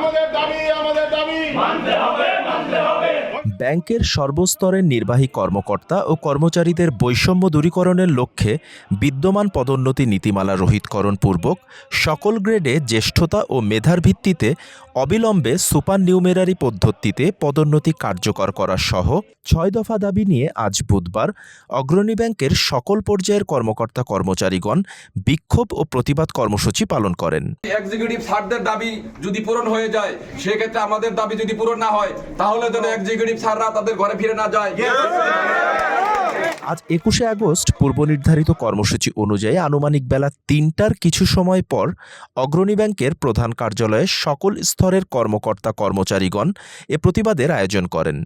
আমাদের দাবি আমাদের দাবি। ব্যাংকের সর্বস্তরের নির্বাহী কর্মকর্তা ও কর্মচারীদের বৈষম্য দূরীকরণের লক্ষ্যে বিদ্যমান পদোন্নতি নীতিমালা রহিতকরণ পূর্বক সকল গ্রেডে জ্যেষ্ঠতা ও মেধার ভিত্তিতে অবিলম্বে সুপার নিউমেরারি পদ্ধতিতে পদোন্নতি কার্যকর করা সহ ছয় দফা দাবি নিয়ে আজ বুধবার অগ্রণী ব্যাংকের সকল পর্যায়ের কর্মকর্তা কর্মচারীগণ বিক্ষোভ ও প্রতিবাদ কর্মসূচি পালন করেন। দাবি যদি পূরণ হয়ে যায়, সেক্ষেত্রে আমাদের দাবি যদি পূরণ না হয়, তাহলে যেন এক্সিকিউটিভ স্যাররা তাদের ঘরে ফিরে না যায়। আজ একুশে আগস্ট পূর্ব নির্ধারিত কর্মসূচি অনুযায়ী আনুমানিক বেলা তিনটার কিছু সময় পর অগ্রণী ব্যাংকের প্রধান কার্যালয়ে সকল স্তরের কর্মকর্তা কর্মচারীগণ এ প্রতিবাদের আয়োজন করেন।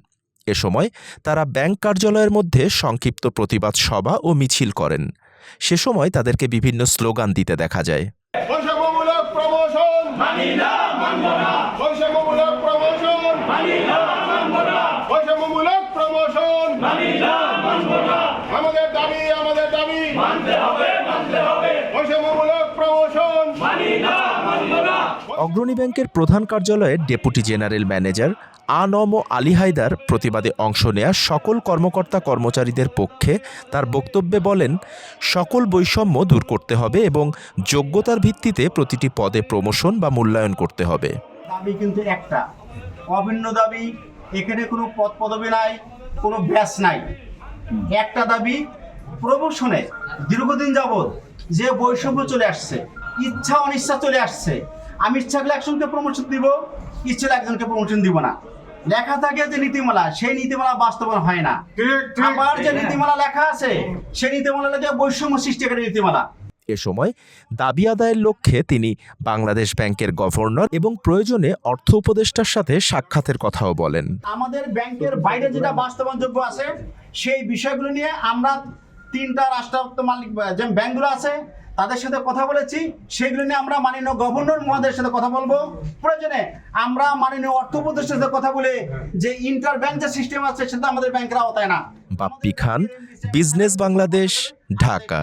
এ সময় তারা ব্যাংক কার্যালয়ের মধ্যে সংক্ষিপ্ত প্রতিবাদ সভা ও মিছিল করেন। সে সময় তাদেরকে বিভিন্ন স্লোগান দিতে দেখা যায়। আমাদের দাবি আমাদের দাবি মানতে হবে মানতে হবে। বৈষম্যমূলক প্রমোশন। মানি না মানব না। অগ্রণী ব্যাংকের প্রধান কার্যালয়ের deputy general manager ANM Ali Haider প্রতিবাদে অংশ নেয়া সকল কর্মকর্তা কর্মচারীদের পক্ষে তার বক্তব্যে বলেন সকল বৈষম্য দূর করতে হবে এবং যোগ্যতার ভিত্তিতে প্রতিটি পদে প্রমোশন বা মূল্যায়ন করতে হবে। দাবি কিন্তু একটা। অভিন্ন দাবি এখানে কোনো পদ পদবি নাই। কোনো ব্যাস নাই। একটা দাবি প্রমোশনে দীর্ঘদিন যাবৎ যে বৈষম্য চলে আসছে ইচ্ছা অনিচ্ছা চলে আসছে আমি ইচ্ছা করলে একজনকে প্রমোশন দিব ইচ্ছে একজনকে প্রমোশন দিব না। লেখা থাকে যে নীতিমালা সেই নীতিমালা বাস্তবায়ন হয় না। আবার যে নীতিমালা লেখা আছে সেই নীতিমালা লেখা বৈষম্য সৃষ্টিকারী নীতিমালা। এ সময় দাবি আদায়ের লক্ষ্যে তিনি বাংলাদেশ ব্যাংকের গভর্নর এবং প্রয়োজনে অর্থ উপদেষ্টার সাথে সাক্ষাতের কথাও বলেন। আমাদের ব্যাংকের বাইরে যেটা বাস্তবায়নযোগ্য আছে সেই বিষয়গুলো নিয়ে আমরা তিনটা রাষ্ট্রায়ত্ত মালিক যে ব্যাংকগুলো আছে তাদের সাথে কথা বলেছি। সেগুলো নিয়ে আমরা মাননীয় গভর্নর মহোদয়ের সাথে কথা বলব। প্রয়োজনে আমরা মাননীয় অর্থ উপদেষ্টার সাথে কথা বলে যে ইন্টার ব্যাংক যে সিস্টেম আছে সেটা আমাদের ব্যাংকের আওতায় না। বাপ্পি খান বিজনেস বাংলাদেশ ঢাকা।